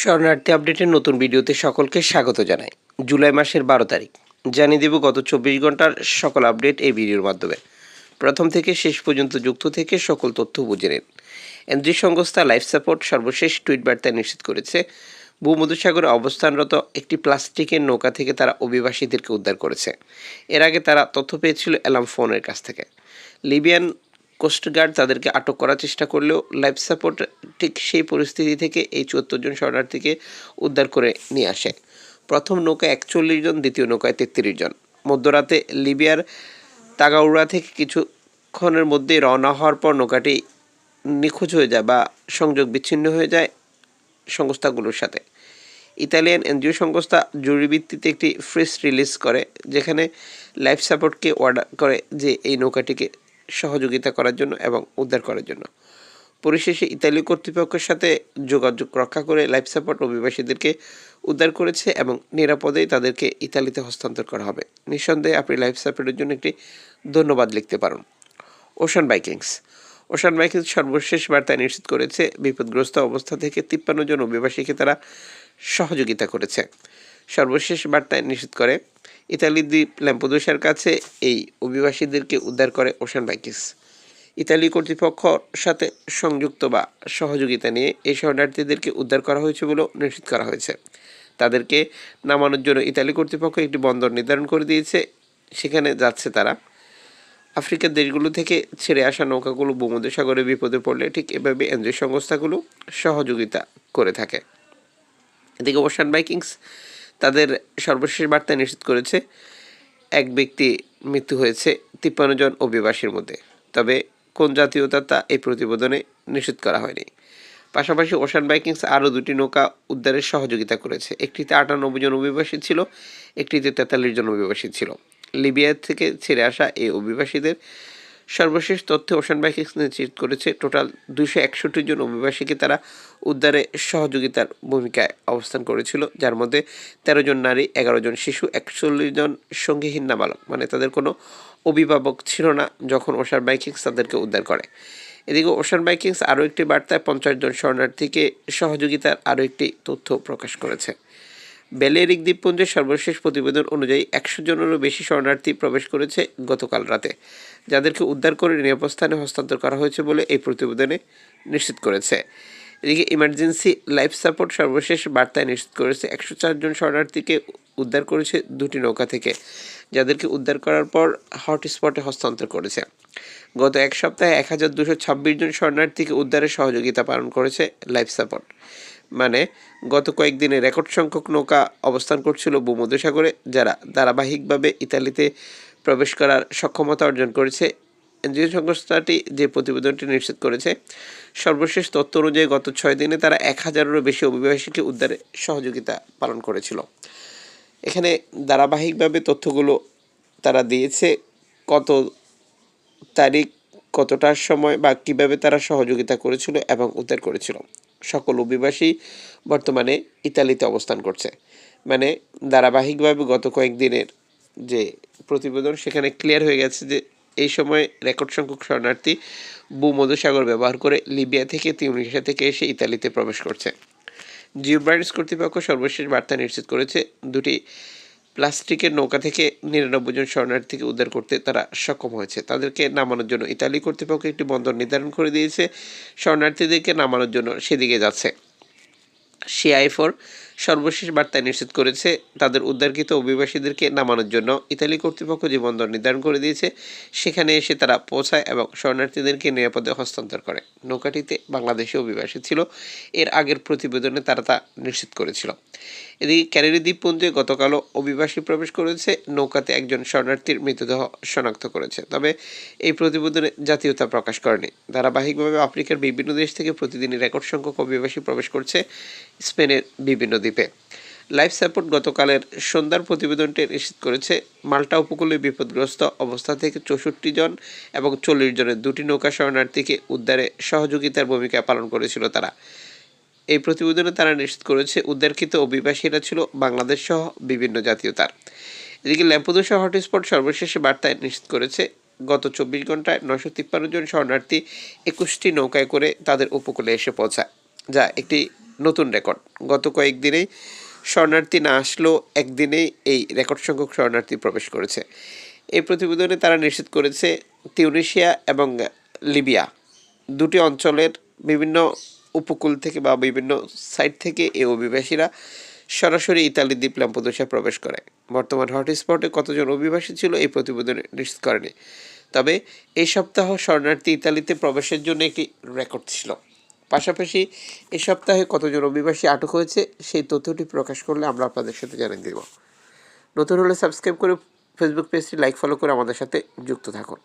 শরণার্থী আপডেটের নতুন ভিডিওতে সকলকে স্বাগত জানাই। জুলাই মাসের বারো তারিখ। জানিয়ে দেব গত চব্বিশ ঘণ্টার সকল আপডেট এই ভিডিওর মাধ্যমে। প্রথম থেকে শেষ পর্যন্ত যুক্ত থেকে সকল তথ্য বুঝে নিন। এনজি সংস্থা লাইফ সাপোর্ট সর্বশেষ টুইট বার্তায় নিশ্চিত করেছে, ভূমধুসাগরে অবস্থানরত একটি প্লাস্টিকের নৌকা থেকে তারা অভিবাসীদেরকে উদ্ধার করেছে। এর আগে তারা তথ্য পেয়েছিল অ্যালাম ফোনের কাছ থেকে। লিবিয়ান কোস্টগার্ড তাদেরকে আটক করার চেষ্টা করলেও লাইফ সাপোর্ট ঠিক সেই পরিস্থিতি থেকে এই চুয়াত্তর জন শরণার্থীকে উদ্ধার করে নিয়ে আসে। প্রথম নৌকায় একচল্লিশ জন, দ্বিতীয় নৌকায় তেত্রিশ জন। মধ্যরাতে লিবিয়ার তাগাউড়া থেকে কিছুক্ষণের মধ্যে রওনা হওয়ার পর নৌকাটি নিখোঁজ হয়ে যায় বা সংযোগ বিচ্ছিন্ন হয়ে যায় সংস্থাগুলোর সাথে। ইতালিয়ান এনজিও সংস্থা জরুরি ভিত্তিতে একটি ফ্রেস রিলিজ করে, যেখানে লাইফ সাপোর্টকে অর্ডার করে যে এই নৌকাটিকে সহযোগিতা করার জন্য এবং উদ্ধার করার জন্য। পরিশেষে ইতালি কর্তৃপক্ষের সাথে যোগাযোগ রক্ষা করে লাইফ সাপোর্ট অভিবাসীদেরকে উদ্ধার করেছে এবং নিরাপদেই তাদেরকে ইতালিতে হস্তান্তর করা হবে। নিঃসন্দেহে আপনি লাইফ সাপোর্টের জন্য একটি ধন্যবাদ লিখতে পারেন। ওশান বাইকিংস ওশান বাইকিংস সর্বশেষ বার্তায় নিশ্চিত করেছে, বিপদগ্রস্ত অবস্থা থেকে তিপ্পান্ন জন অভিবাসীকে তারা সহযোগিতা করেছে। সর্বশেষ বার্তায় নিশ্চিত করে ইতালি দ্বীপ ল্যাম্পোদোসার কাছে এই অভিবাসীদেরকে উদ্ধার করে ওশান বাইকিংস ইতালি কর্তৃপক্ষর সাথে সংযুক্ত বা সহযোগিতা নিয়ে এই শরণার্থীদেরকে উদ্ধার করা হয়েছে বলেও নিশ্চিত করা হয়েছে। তাদেরকে নামানোর জন্য ইতালি কর্তৃপক্ষ একটি বন্দর নির্ধারণ করে দিয়েছে। সেখানে যাচ্ছে তারা। আফ্রিকার দেশগুলো থেকে ছেড়ে আসা নৌকাগুলো ভূমধ্যসাগরে বিপদে পড়লে ঠিক এভাবে এনজিও সংস্থাগুলো সহযোগিতা করে থাকে। এদিকে ওশান বাইকিংস তাদের সর্বশেষ বার্তায় নিশ্চিত করেছে, এক ব্যক্তি মৃত্যু হয়েছে তিপ্পান্ন জন অভিবাসীর মধ্যে। তবে কোন জাতীয়তা তা এই প্রতিবেদনে নিশ্চিত করা হয়নি। পাশাপাশি ওশান বাইকিংস আরও দুটি নৌকা উদ্ধারের সহযোগিতা করেছে। একটিতে আটানব্বই জন অভিবাসী ছিল, একটিতে তেতাল্লিশ জন অভিবাসী ছিল। লিবিয়া থেকে ছেড়ে আসা এই অভিবাসীদের সর্বশেষ তথ্যে ওশান বাইকিংস নিশ্চিত করেছে, টোটাল দুশো একষট্টি জন অভিবাসীকে তারা উদ্ধারে সহযোগিতার ভূমিকায় অবস্থান করেছিল, যার মধ্যে তেরো জন নারী, এগারো জন শিশু, একচল্লিশ জন সঙ্গীহীন নাবালক। মানে তাদের কোনো অভিভাবক ছিল না যখন ওশান বাইকিংস তাদেরকে উদ্ধার করে। এদিকে ওশান বাইকিংস আরও একটি বার্তায়, পঞ্চাশ জন শরণার্থীকে সহযোগিতার আরও একটি তথ্য প্রকাশ করেছে। বেলেরিক দ্বীপপুঞ্জের সর্বশেষ প্রতিবেদন অনুযায়ী একশো জনেরও বেশি শরণার্থী প্রবেশ করেছে গতকাল রাতে, যাদেরকে উদ্ধার করে নিরাপদ স্থানে হস্তান্তর করা হয়েছে বলে এই প্রতিবেদনে নিশ্চিত করেছে। এদিকে ইমার্জেন্সি লাইফ সাপোর্ট সর্বশেষ বার্তায় নিশ্চিত করেছে, একশো চারজন শরণার্থীকে উদ্ধার করেছে দুটি নৌকা থেকে, যাদেরকে উদ্ধার করার পর হটস্পটে হস্তান্তর করেছে। গত এক সপ্তাহে এক হাজার দুশো ছাব্বিশ জন শরণার্থীকে উদ্ধারে সহযোগিতা পালন করেছে লাইফ সাপোর্ট। মানে গত কয়েকদিনে রেকর্ড সংখ্যক নৌকা অবস্থান করছিল ভূমধ্যসাগরে, যারা ধারাবাহিকভাবে ইতালিতে প্রবেশ করার সক্ষমতা অর্জন করেছে। এনজিও সংস্থাটি যে প্রতিবেদনটি নিশ্চিত করেছে, সর্বশেষ তথ্য অনুযায়ী গত ছয় দিনে তারা এক হাজারেরও বেশি অভিবাসীকে উদ্ধারে সহযোগিতা পালন করেছিল। এখানে ধারাবাহিকভাবে তথ্যগুলো তারা দিয়েছে, কত তারিখ, কতটার সময় বা কীভাবে তারা সহযোগিতা করেছিল এবং উদ্ধার করেছিল। সকল অভিবাসী বর্তমানে ইতালিতে অবস্থান করছে। মানে ধারাবাহিকভাবে গত কয়েকদিনের যে প্রতিবেদন, সেখানে ক্লিয়ার হয়ে গেছে যে এই সময় রেকর্ড সংখ্যক শরণার্থী ভূমধ্যসাগর ব্যবহার করে লিবিয়া থেকে, তিউনিশিয়া থেকে এসে ইতালিতে প্রবেশ করছে। জিওব্রাইন্স কর্তৃপক্ষ সর্বশেষ বার্তা নিশ্চিত করেছে, দুটি প্লাস্টিকের নৌকা থেকে নিরানব্বই জন শরণার্থীকে উদ্ধার করতে তারা সক্ষম হয়েছে। তাদেরকে নামানোর জন্য ইতালি কর্তৃপক্ষ একটি বন্দর নির্ধারণ করে দিয়েছে। শরণার্থীদেরকে নামানোর জন্য সেদিকে যাচ্ছে। সিআই ফোর সর্বশেষ বার্তায় নিশ্চিত করেছে, তাদের উদ্ধারকৃত অভিবাসীদেরকে নামানোর জন্য ইতালি কর্তৃপক্ষ যে বন্দর নির্ধারণ করে দিয়েছে, সেখানে এসে তারা পৌঁছায় এবং শরণার্থীদেরকে নিরাপদে হস্তান্তর করে। নৌকাটিতে বাংলাদেশি অভিবাসী ছিল, এর আগের প্রতিবেদনে তারা তা নিশ্চিত করেছিল। এদিকে ক্যারিরি দ্বীপপুঞ্জে গতকালও অভিবাসী প্রবেশ করেছে, নৌকাতে একজন শরণার্থীর মৃতদেহ শনাক্ত করেছে। তবে এই প্রতিবেদনে জাতীয়তা প্রকাশ করেনি। ধারাবাহিকভাবে আফ্রিকার বিভিন্ন দেশ থেকে প্রতিদিনই রেকর্ড সংখ্যক অভিবাসী প্রবেশ করছে, স্পেনের বিভিন্ন দ্বীপে। লাইফ সাপোর্ট গতকালের সন্ধ্যার প্রতিবেদনটি নিশ্চিত করেছে, মাল্টা উপকূলে বিপদগ্রস্ত অবস্থা থেকে চৌষট্টি জন এবং চল্লিশ জনের দুটি নৌকা শরণার্থীকে উদ্ধারে সহযোগিতার ভূমিকা পালন করেছিল তারা। এই প্রতিবেদনে তারা নিশ্চিত করেছে, উদ্ধারকৃত অভিবাসীরা ছিল বাংলাদেশ সহ বিভিন্ন জাতীয়তার। এদিকে ল্যাম্পোদোসা হটস্পট সর্বশেষ বার্তায় নিশ্চিত করেছে, গত চব্বিশ ঘন্টায় নশো তিপ্পান্ন জন শরণার্থী একুশটি নৌকায় করে তাদের উপকূলে এসে পৌঁছায়, যা একটি নতুন রেকর্ড। গত কয়েকদিনেই শরণার্থী না আসলেও একদিনেই এই রেকর্ড সংখ্যক শরণার্থী প্রবেশ করেছে। এই প্রতিবেদনে তারা নিশ্চিত করেছে তিউনিশিয়া এবং লিবিয়া দুটি অঞ্চলের বিভিন্ন উপকূল থেকে বা বিভিন্ন সাইট থেকে এই অভিবাসীরা সরাসরি ইতালি দ্বীপ ল্যাম্পোদোসায় প্রবেশ করে। বর্তমান হটস্পটে কতজন অভিবাসী ছিল এই প্রতিবেদনে নিশ্চিত করেনি। তবে এই সপ্তাহ শরণার্থী ইতালিতে প্রবেশের জন্য একটি রেকর্ড ছিল। পাশাপাশি এ সপ্তাহে কতজন অভিবাসী আটক হয়েছে, সেই তথ্যটি প্রকাশ করলে আমরা আপনাদের সাথে জানিয়ে দেব। নতুন হলে সাবস্ক্রাইব করে ফেসবুক পেজটি লাইক ফলো করে আমাদের সাথে যুক্ত থাকুন।